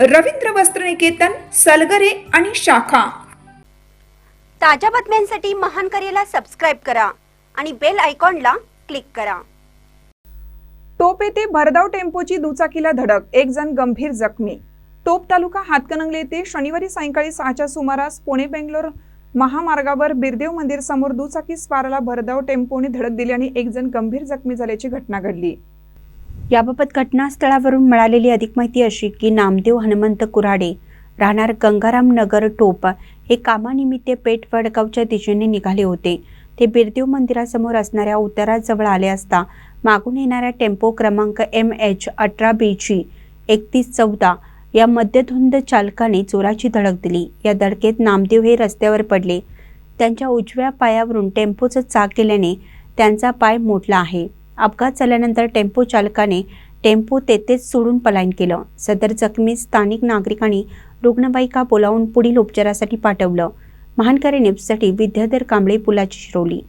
रवींद्र वस्त्रनिकेतन सलगरे आणि शाखा. ताज्या बातम्यांसाठी महान करेला सबस्क्राईब करा आणि बेल आयकॉनला क्लिक करा. टोप येथे भरधाव टेम्पोची दुचाकीला धडक एक जण गंभीर जखमी. टोप तालुका हातकणंगले येथे शनिवारी सायंकाळी सहाच्या सुमारास पुणे बेंगलोर महामार्गावर बिरदेव मंदिर समोर दुचाकी स्वाराला भरधाव टेम्पोने धडक दिली आणि एक जण गंभीर जखमी झाल्याची घटना घडली. याबाबत घटनास्थळावरून मिळालेली अधिक माहिती अशी की नामदेव हनुमंत कुराडे राहणार गंगाराम नगर टोप हे कामानिमित्त पेठ वडगावच्या दिशेने निघाले होते. ते बिरदेव मंदिरासमोर असणाऱ्या उताराजवळ आले असता मागून येणाऱ्या टेम्पो क्रमांक एम एच अठरा बी जी एकतीस चौदा या मध्यधुंद चालकाने चोराची धडक दिली. या धडकेत नामदेव हे रस्त्यावर पडले. त्यांच्या उजव्या पायावरून टेम्पोचं चाक गेल्याने त्यांचा पाय मोडला आहे. अपघात झाल्यानंतर टेम्पो चालकाने टेम्पो तेथेच सोडून पलायन केलं. सदर जखमी स्थानिक नागरिकांनी रुग्णवाहिका बोलावून पुढील उपचारासाठी पाठवलं. महानकारी न्यूजसाठी विद्याधर कांबळे पुलाची शिरोली